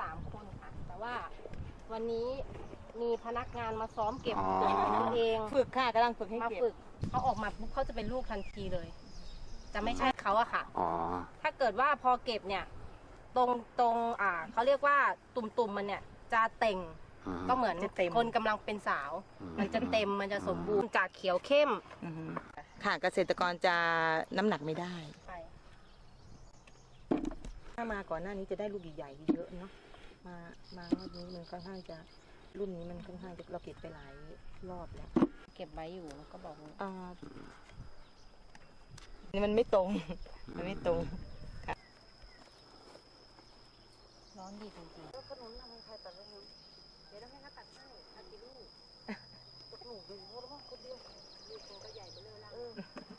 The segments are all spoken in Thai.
สามคนค่ะ แต่ว่าวันนี้มีพนักงานมาซ้อมเก็บอ๋อ ตัวเองฝึกค่ะกำลังฝึกให้มาเก็บฝึกเขาออกมาปุ๊บเขาจะเป็นลูกทันทีเลย จะไม่ใช่เขาอะค่ะ อ๋อ ถ้าเกิดว่าพอเก็บเนี่ย ตรงตรงอ่าเขาเรียกว่าตุ่มๆมันเนี่ย จะเต่งอืมก็เหมือนจะเต็มคนกำลังเป็นสาว อืม มันจะเต็มมันจะสมบูรณ์จากเขียวเข้ม อือฮึค่ะเกษตรกรจะน้ำหนักไม่ได้ไป ถ้ามาก่อนหน้านี้จะได้ลูกใหญ่ๆเยอะเนาะมามารอบนี้มันค่อนข้างจะรุ่นนี้มันค่อนข้างจะเราเก็บไปหลายรอบแล้วเก็บไว้อยู่แล้วก็บอกว่าอ่านี่มันไม่ตรง มันไม่ตรงร้อนดีจริงๆขนมทำใครตัดแล้วเดี๋ยวต้องให้เขาตัดให้ตัดกี่ลูกตกหนูดูเพราะว่าคนเดียวลูกก็ใหญ่ไปเลยล่ะ อืม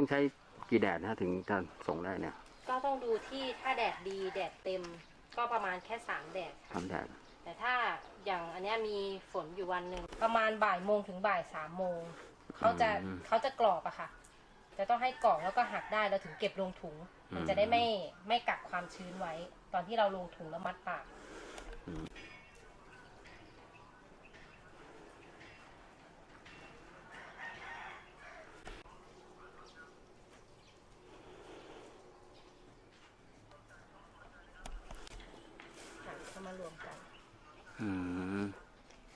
ต้องใช้กี่แดดนะถึงจะส่งได้เนี่ย ก็ต้องดูที่ถ้าแดดดีแดดเต็ม ก็ประมาณแค่สามแดดค่ะทำแดดแต่ถ้าอย่างอันเนี้ยมีฝนอยู่วันหนึ่งประมาณบ่ายโมงถึงบ่ายสามโมงเขาจะเขาจะกรอบอะค่ะ จะต้องให้กรอบแล้วก็หักได้แล้วถึงเก็บลงถุง มันจะได้ไม่ไม่กักความชื้นไว้ ตอนที่เราลงถุงแล้วมัดปาก ค่ะเข้ามาร วมกัน อืม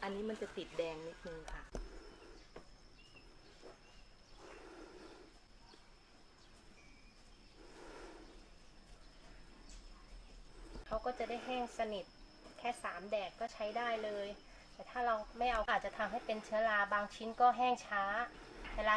อันนี้มันจะติดแดงนิดนึงค่ะ เขาก็จะได้แห้งสนิท แค่สามแดดก็ใช้ได้เลย แต่ถ้าเราไม่เอาอาจจะทำให้เป็นเชื้อราบางชิ้นก็แห้งช้า เวลา